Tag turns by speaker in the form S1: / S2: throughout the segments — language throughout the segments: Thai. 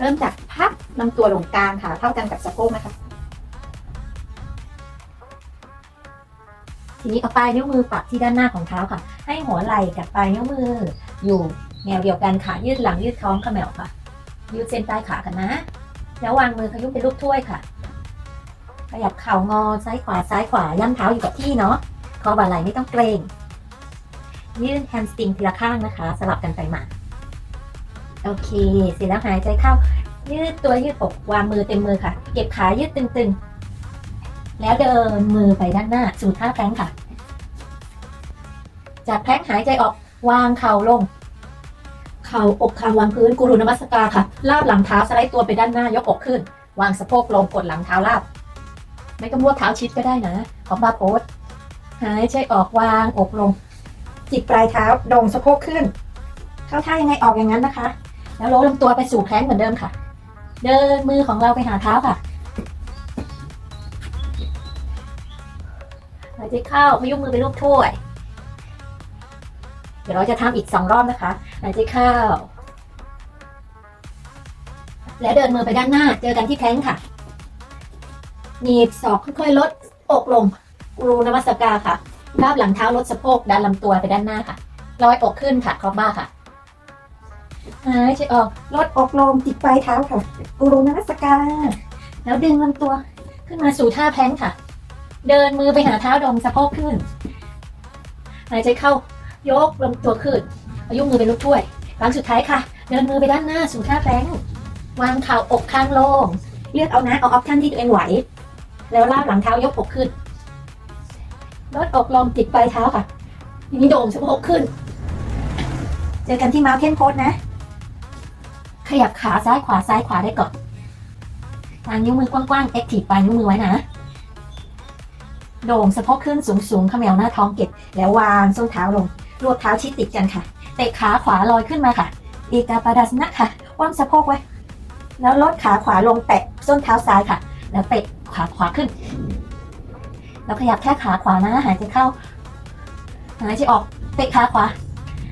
S1: เริ่มจากพับลำตัวลงกลางค่ะเท่ากันกับสะโพกนะคะทีนี้เอาปลายนิ้วมือปักที่ด้านหน้าของเท้าค่ะ ให้หัวไหล่กับปลายนิ้วมือ อยู่แนวเดียวกันค่ะยืดหลังยืดท้องเขมวค่ะ ยืดเส้นใต้ขากันนะ แล้ววางมือขยุบเป็นรูปถ้วยค่ะ ขยับเข่างอซ้ายขวาซ้ายขวาย่ำเท้าอยู่กับที่เนาะคอบ่าไหล่ไม่ต้องเกรง ยืดแฮมสตริงทีละข้างนะคะ สลับกันไปมา โอเค เสร็จแล้วหายใจเข้า ยืดตัวยืดอกวางมือเต็มมือค่ะ เก็บขายืดตึงๆ แล้วเดินมือไปด้านหน้า สู่ท่าแพลงค่ะ จากแพลงหายใจออกวางเข่าลง เข่าอกคางวางพื้นกูรูนมัสการค่ะ ลาบหลังเท้าสไลด์ตัวไปด้านหน้ายกอกขึ้น วางสะโพกลงกดหลังเท้าลาบ ไม่ต้องรวบเท้าชิดก็ได้นะ ของบาโพสหายใจออกวางอกลง จิกปลายเท้าโด่งสะโพกขึ้น เข้าท่ายังไงออกอย่างนั้นนะคะ แล้วโน้ลำตัวไปสู่แพลงเหมือนเดิมค่ะ เดินมือของเราไปหาเท้าค่ะหายใจเข้าพยุงมือเป็นรูปถ้วย เดี๋ยวเราจะทำอีกสองรอบนะคะหายใจเข้า และเดินมือไปด้านหน้า เจอกันที่แพลงค่ะหนีบศอกค่อยๆลดอกลงกรูนมัสการค่ะลาบหลังเท้าลดสะโพกดันลำตัวไปด้านหน้าค่ะลอยอกขึ้นค่ะครอบบ้าค่ะ หายใจออกลดออกลงจิกปลายเท้าค่ะกูรูนมัสการ แล้วดึงลำตัวขึ้นมาสู่ท่าแพลงค่ะ เดินมือไปหาเท้าดมสะโพกขึ้น หายใจเข้ายกลำตัวขึ้นอายุมือเป็นลูกถ้วยครั้งสุดท้ายค่ะ เดินมือไปด้านหน้าสู่ท่าแพลงวางเข่าอกข้างโล่งเลือกเอานะเอาออปชั่นที่ตัวเองไหว แล้วลากหลังเท้ายกอกขึ้นลดอกลงจิกปลายเท้าค่ะทีนี้โด่งสะโพกขึ้น เจอกันที่มาเทนโพสนะ ขยับขาซ้ายขวาซ้ายขวาได้ก่อนทางนิ้วมือกว้างๆแอคทีฟปลายนิ้วมือไว้นะ โด่งสะโพกขึ้นสูงๆเขมวหน้าท้องเก็บ แล้ววางส้นเท้าลง รวบเท้าชิดติดกันค่ะ เตะขาขวาลอยขึ้นมาค่ะเอกาปาดัสนะค่ะว่ำสะโพกไว้ แล้วลดขาขวาลงแตะส้นเท้าซ้ายค่ะ แล้วเตะขาขวาขึ้น แล้วขยับแค่ขาขวานะ หายใจเข้า หายใจออก เตะขาขวา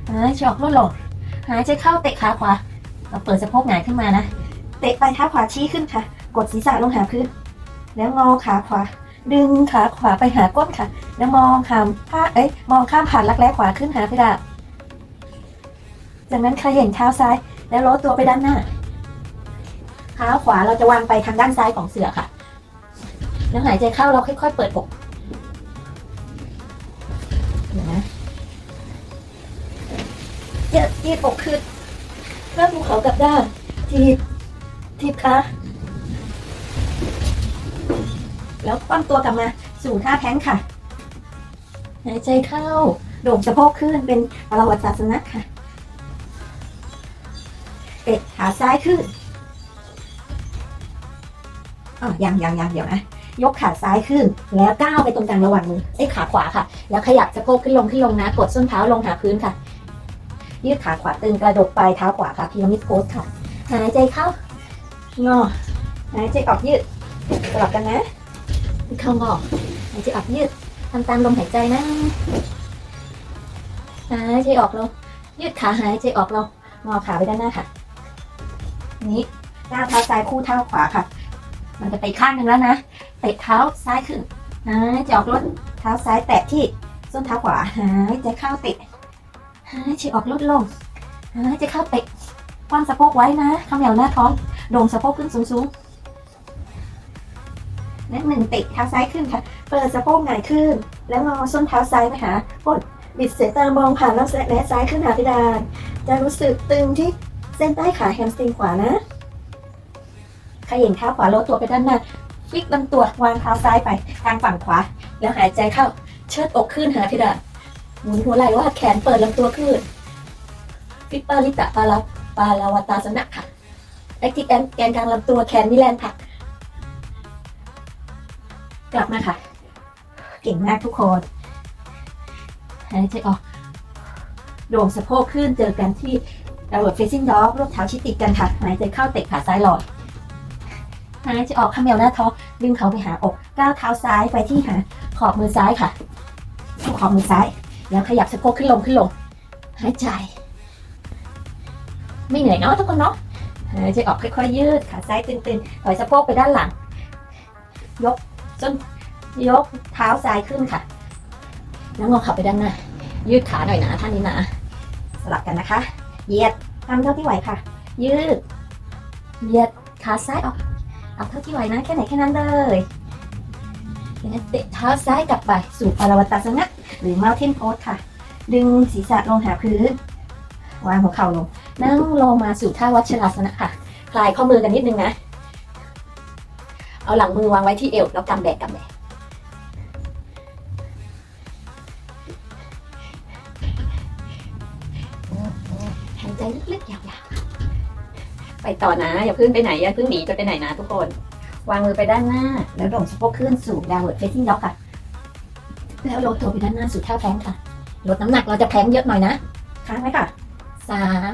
S1: หายใจออกลดลง หายใจเข้าเตะขาขวา เราเปิดสะโพกหงายขึ้นมานะ เตะปลายเท้าขวาชี้ขึ้นค่ะ กดศีรษะลงหาพื้น แล้วงอขาขวา ดึงขาขวาไปหาก้นค่ะ แล้วมองข้ามผ้าเอ้ย มองข้ามผ่านรักแร้ขวาขึ้นหาเพดานจากนั้นขย่งเท้าซ้าย แล้วล้ตัวไปด้านหน้า เท้าขวาเราจะวางไปทางด้านซ้ายของเสือค่ะ แล้วหายใจเข้าเราค่อยๆเปิดอกเดี๋ยวนะยืดยืดอกขึ้น เริ่มภูเขากลับด้านทีบทีบขาแล้วคว่ำตัวกลับมาสู่ท่าแท้งค่ะหายใจเข้าโด่งสะโพกขึ้นเป็นปรวัตศาสนะค่ะเตะขาซ้ายขึ้นอ๋อยังยังยังเดี๋ยวนะยกขาซ้ายขึ้น แล้วก้าวไปตรงกลางระหว่างมือไอ้ขาขวาค่ะ แล้วขยับสะโพกขึ้นลงขึ้นลงนะ กดส้นเท้าลงหาพื้นค่ะ ยืดขาขวาตึงกระดกปลายเท้าขวาค่ะพีระมิดโพสค่ะ หายใจเข้างอหายใจออกยืดสลับกันนะเข้างอหายใจออกยืดทำตามลมหายใจนะหายใจออกลงยืดขาหายใจออกลงงอขาไปด้านหน้าค่ะ นี้ก้าวเท้าซ้ายคู่เท้าขวาค่ะ มันจะไปข้างหนึ่งแล้วนะเตะเท้าซ้ายขึ้นหายใจออกลดเท้าซ้ายแตะที่ส้นเท้าขวาหายใจเข้าเตะ หายใจออกลดลงหายใจเข้าเตะคว่ำสะโพกไว้นะเขมวหน้าท้องโด่งสะโพกขึ้นสูงๆและหนึ่งเตะเท้าซ้ายขึ้นค่ะ เปิดสะโพกหงายขึ้น แล้วงอส้นเท้าซ้ายไปหาก้นบิดเสายตามองผ่านแล้วและซ้ายขึ้นหาเพดาน จะรู้สึกตึงที่เส้นใต้ขาแฮมสตริงขวานะขย่งเท้าขวาลดตัวไปด้านหน้าฟิกลำตัววางเท้าซ้ายไปทางฝั่งขวา แล้วหายใจเข้า เชิดอกขึ้นหาเพดาน หมุนหัวไหล่ว่าดแขนเปิดลำตัวขึ้นฟิปปาลิตะปาลาปาลาวตาสนะค่ะแอคทีฟแอนแกนกลางลำตัวแขนมีแรงผลัก กลับมาค่ะ เก่งมากทุกคนหายใจออกโด่งสะโพกขึ้นเจอกันที่ดาวเวิร์ดเฟซซิ่งด็อกรูปเท้าชิดติดกันค่ะ หายใจเข้าเตะขาซ้ายหลอยหายใจออกขมวหน้าท้องดึงเขาไปหาอกก้าวเท้าซ้ายไปที่หาขอบมือซ้ายค่ะขอบมือซ้าย แล้วขยับสะโพกขึ้นลงขึ้นลง หายใจ ไม่เหนื่อยเนาะทุกคนเนาะหายใจออกค่อยๆยืดขาซ้ายตึงๆถอยสะโพกไปด้านหลัง ยกจนยกเท้าซ้ายขึ้นค่ะ แล้วงอเข่าไปด้านหน้า ยืดขาหน่อยนะท่านี้นะ สลับกันนะคะ เหยียดทำเท่าที่ไหวค่ะ ยืด เหยียดขาซ้ายออกเอาเท่าที่ไหวนะแค่ไหนแค่นั้นเลยแล้วเตะเท้าซ้ายกลับไปสู่ปารวัตตาสนะ หรือ mountain pose ค่ะ ดึงศีรษะลงหาพื้น วางหัวเข่าลง นั่งลงมาสู่ท่าวัชราสนะค่ะ คลายข้อมือกันนิดนึงนะ เอาหลังมือวางไว้ที่เอวแล้วกำแบกกำแบกหายใจลึกๆยาวๆ ไปต่อนะ อย่าเพิ่งไปไหน อย่าเพิ่งหนีจะไปไหนนะทุกคน วางมือไปด้านหน้า แล้วโด่งสะโพกขึ้นสู่ downward facing dog ค่ะ แล้วลดตัวไปด้านหน้าสู่ท่าแพลงก์ค่ะ ลดน้ำหนักเราจะแพลงก์เยอะหน่อยนะ ค้างไว้ค่ะสาม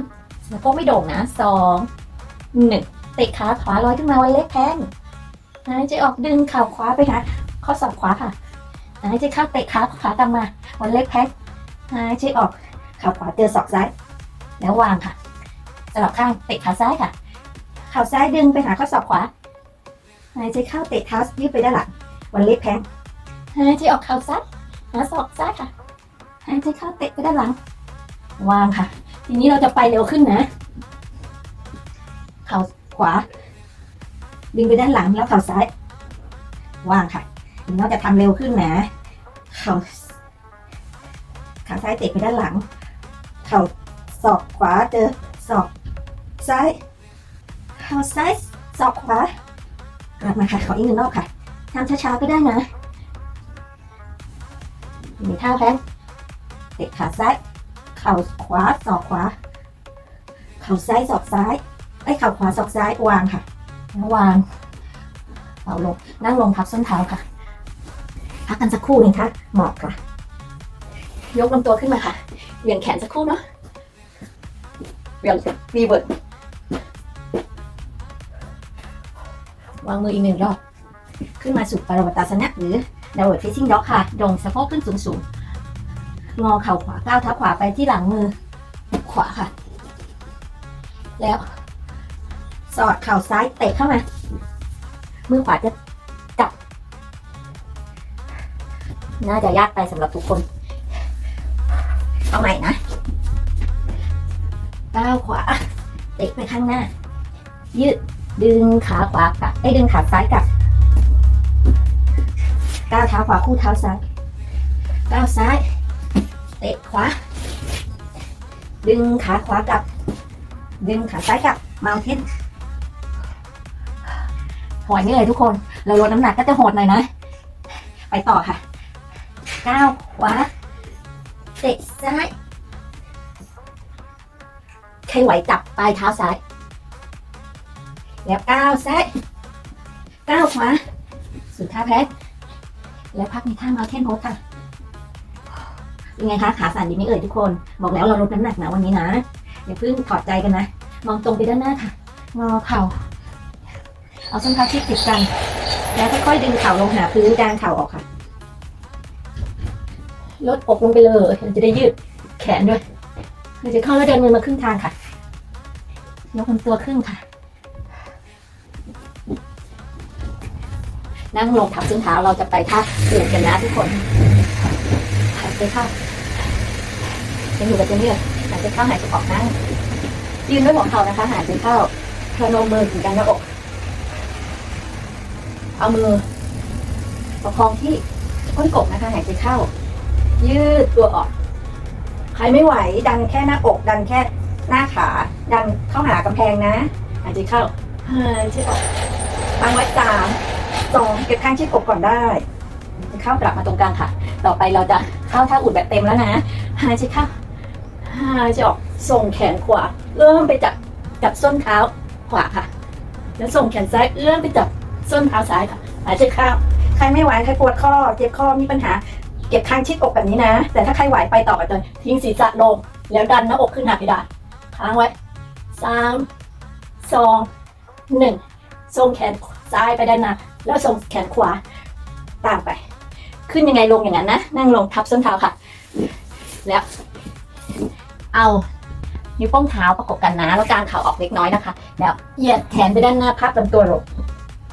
S1: สะโพกไม่โด่งนะสองหนึ่งเตะขาขวาลอยขึ้นมาวันเล็กแพงหายใจออกดึงเข่าขวาไปหาข้อศอกขวาค่ะหายใจเข้าเตะขาขวากลับมาวันเล็กแพงหายใจออกเข่าขวาเจอศอกซ้าย แล้ววางค่ะสลับข้างเตะขาซ้ายค่ะ เข่าซ้ายดึงไปหาข้อศอกขวาหายใจเข้าเตะเท้ายืดไปด้านหลังวันเล็กแพงหายใจออกเข่าซ้าย หาศอกซ้ายค่ะหายใจเข้าเตะไปด้านหลัง วางค่ะ ทีนี้เราจะไปเร็วขึ้นนะ เข่าขวา ดึงไปด้านหลังแล้วเข่าซ้าย วางค่ะทีนี้เราจะทำเร็วขึ้นนะ เข่าขาซ้ายเตะไปด้านหลัง เข่าศอกขวาเจอศอกซ้าย เข่าซ้ายศอกขวากลับมาค่ะขออีกหนึ่งรอบค่ะทำช้าๆก็ได้นะ มีท่าแพงเตะขาซ้าย เข่าขวาศอกขวา เข่าซ้ายศอกซ้ายไอ้เข่าขวาศอกซ้ายวางค่ะแล้ววางเอาลงนั่งลงพับส้นเท้าค่ะ พักกันสักครู่หนึงค่ะหมอบค่ะ ยกลำตัวขึ้นมาค่ะเหวี่ยงแขนสักครู่เนาะเหวี่ยงรีเวิร์ดวางมืออีกหนึ่งรอบ ขึ้นมาสู่ปรวัตาสนะหรือ downward facing dog ค่ะโด่งสะโพกขึ้นสูงสูงงอเข่าขวาก้าวเท้าขวาไปที่หลังมือ ขวาค่ะ แล้ว สอดเข่าซ้ายเตะเข้ามา มือขวาจะจับ น่าจะยากไปสำหรับทุกคน เอาใหม่นะก้าวขวา เตะไปข้างหน้า ยืดดึงขาขวากลับไอ้ดึงขาซ้ายกลับ ก้าวเท้าขวาคู่เท้าซ้ายก้าวซ้าย เตะขวา ดึงขาขวากลับ ดึงขาซ้ายกลับมาเทนหอยนี่เลยทุกคน เราลดน้ำหนักก็จะโหดหน่อยนะ ไปต่อค่ะก้าวขวา เตะซ้าย ใครไหวจับปลายเท้าซ้าย แล้วก้าวซ้ายก้าวขวา สุดท่าแพ้ แล้วพักในท่ามาเทนโพสค่ะเป็นไงคะขาสั่นดีไหมเอ่ยทุกคน บอกแล้วเราลดน้ำหนักนะวันนี้นะอย่าเพิ่งถอดใจกันนะ มองตรงไปด้านหน้าค่ะงอเข่า เอาส้นเท้าชิดติดกัน แล้วค่อยๆดึงเข่าลงหาพื้นกลางเข่าออกค่ะ ลดอกลงไปเลยเราจะได้ยืดแขนด้วยเราจะเข้าแล้วเดินมือมาครึ่งทางค่ะ ยกลำตัวขึ้นค่ะ นั่งลงทับส้นเท้าเราจะไปท่าอูดกันนะทุกคนหายใจเข้าจะอยู่กับตัวนี้เลยหายใจเข้าหายใจออกนั่งยืนด้วยหัวเข่านะคะ หายใจเข้าพนมมือถึงกันหน้าอก เอามือประคองที่ก้นกบนะคะ หายใจเข้า ยืดตัวออก ใครไม่ไหว ดันแค่หน้าอก ดันแค่หน้าขา ดันเข้าหากำแพงนะ หายใจเข้าหายใจออกตั้งไว้สาม สองเก็บข้างชิดอกก่อนได้จะเข้ากลับมาตรงกลางค่ะ ต่อไปเราจะเข้าท่าอุดแบบเต็มแล้วนะหายใจเข้าหายใจออกส่งแขนขวา เริ่มไปจับจับส้นเท้าขวาค่ะ แล้วส่งแขนซ้ายเอื้อมไปจับส้นเท้าซ้ายค่ะหายใจเข้าใครไม่ไหวใครปวดข้อเจ็บข้อมีปัญหา เก็บข้างชิดอกแบบนี้นะ แต่ถ้าใครไหวไปต่อกันเลยทิ้งศีรษะลงแล้วดันหน้าอกขึ้นหาเพดานค้างไว้สามสองหนึ่งส่งแขนซ้ายไปด้านหน้า แล้วส่งแขนขวาตามไป ขึ้นยังไงลงอย่างนั้นนะ นั่งลงทับส้นเท้าค่ะ แล้ว เอานิ้วโป้งเท้าประกบกันนะ แล้วกางเข่าออกเล็กน้อยนะคะ แล้วเหยียดแขนไปด้านหน้าพับลำตัวลง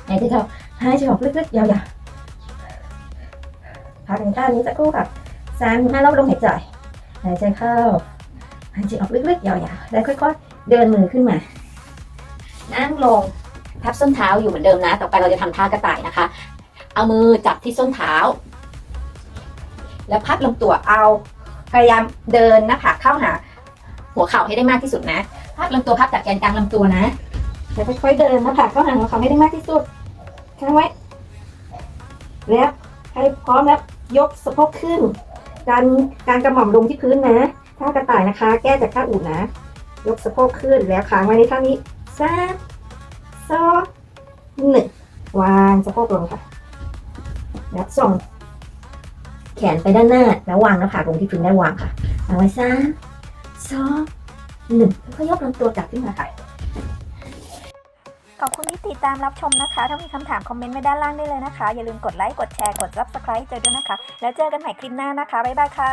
S1: หายใจเข้าหายใจออกลึกๆยาวๆพักในท่านี้สักครู่ค่ะสามห้ารอบลมหายใจหายใจเข้าหายใจออกลึกๆยาวๆแล้วค่อยๆเดินมือขึ้นมา นั่งลง พับส้นเท้าอยู่เหมือนเดิมนะ ต่อไปเราจะทำท่ากระต่ายนะคะ เอามือจับที่ส้นเท้า แล้วพับลำตัวเอาพยายามเดินหน้าผากเข้าหา หัวเข่าให้ได้มากที่สุดนะ พับลำตัวพับจากแกนกลางลำตัวนะแล้วค่อยๆเดินหน้าผากเข้าหาหัวเข่าให้ได้มากที่สุดค้างไว้ แล้วให้พร้อมแล้วยกสะโพกขึ้น การการกระหม่อมลงที่พื้นนะท่ากระต่ายนะคะ แก้จากท่าอู่นะ ยกสะโพกขึ้นแล้วค้างไว้ในท่านี้สาม สองหนึ่งวางสะโพกลงค่ะแล้วส่งแขนไปด้านหน้า แล้ววางหน้าผากลงที่พื้นได้วางค่ะวางไว้สามสองหนึ่งแล้วก็ยกลำตัวกลับขึ้นมาค่ะ
S2: ขอบคุณที่ติดตามรับชมนะคะ ถ้ามีคำถามคอมเมนต์ไว้ด้านล่างได้เลยนะคะ อย่าลืมกดไลค์ กดแชร์ กด subscribe เจอด้วยนะคะ แล้วเจอกันใหม่คลิปหน้านะคะ บ๊ายบายค่ะ